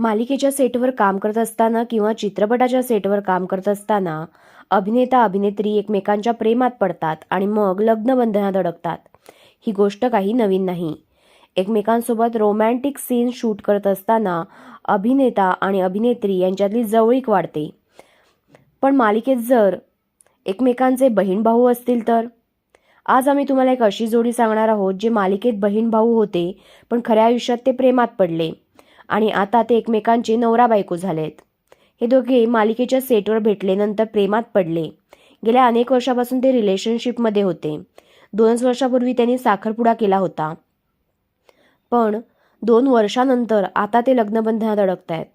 मालिकेच्या सेटवर काम करत असताना किंवा चित्रपटाच्या सेटवर काम करत असताना अभिनेता अभिनेत्री एकमेकांच्या प्रेमात पडतात आणि मग लग्नबंधनात अडकतात. ही गोष्ट काही नवीन नाही. एकमेकांसोबत रोमॅन्टिक सीन शूट करत असताना अभिनेता आणि अभिनेत्री यांच्यातली जवळीक वाढते. पण मालिकेत जर एकमेकांचे बहीण भाऊ असतील तर? आज आम्ही तुम्हाला एक अशी जोडी सांगणार आहोत जे मालिकेत बहीण भाऊ होते पण खऱ्या आयुष्यात ते प्रेमात पडले. आणि आता ते एकमेकांचे नवरा बायको झालेत. हे दोघे मालिकेच्या सेटवर भेटले नंतर प्रेमात पडले. गेल्या अनेक वर्षापासून ते रिलेशनशिपमध्ये होते. दोनच वर्षापूर्वी त्यांनी साखरपुडा केला होता. पण दोन वर्षानंतर आता ते लग्नबंधनात अडकत आहेत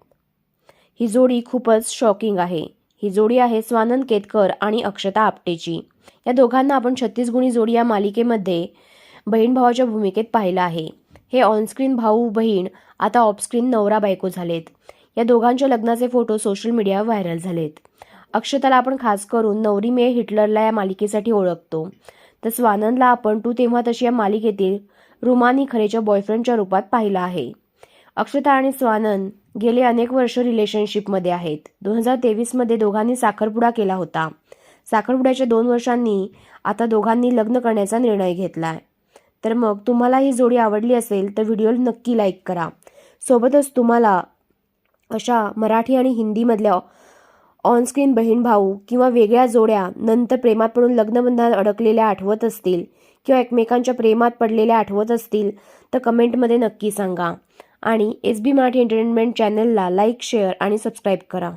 ही जोडी खूपच शॉकिंग आहे. ही जोडी आहे स्वानंद केतकर आणि अक्षता आपटेची. या दोघांना आपण छत्तीस गुणी जोडी या मालिकेमध्ये बहीण भावाच्या भूमिकेत पाहिलं आहे. हे ऑनस्क्रीन भाऊ बहीण आता ऑफस्क्रीन नवरा बायको झालेत. या दोघांच्या लग्नाचे फोटो सोशल मीडियावर व्हायरल झालेत. अक्षताला आपण खास करून नवरी मे हिटलरला या मालिकेसाठी ओळखतो. तर स्वानंदला आपण तू तेव्हा तशी या मालिकेतील रुमानी खरेच्या बॉयफ्रेंडच्या रूपात पाहिलं आहे. अक्षता आणि स्वानंद गेले अनेक वर्ष रिलेशनशिपमध्ये आहेत. दोन हजार तेवीसमध्ये दोघांनी साखरपुडा केला होता. साखरपुड्याच्या दोन वर्षांनी आता दोघांनी लग्न करण्याचा निर्णय घेतला आहे तर मग तुम्हाला ही जोडी आवडली असेल तर व्हिडिओला नक्की लाईक करा. सोबतच तुम्हाला अशा मराठी आणि हिंदीमधल्या ऑनस्क्रीन बहीण भाऊ किंवा वेगळ्या जोड्या नंतर प्रेमात पडून लग्नबंधात अडकलेल्या आठवत असतील किंवा एकमेकांच्या प्रेमात पडलेल्या आठवत असतील तर कमेंटमध्ये नक्की सांगा. आणि एस बी मराठी एंटरटेनमेंट चॅनलला लाईक शेअर आणि सबस्क्राईब करा.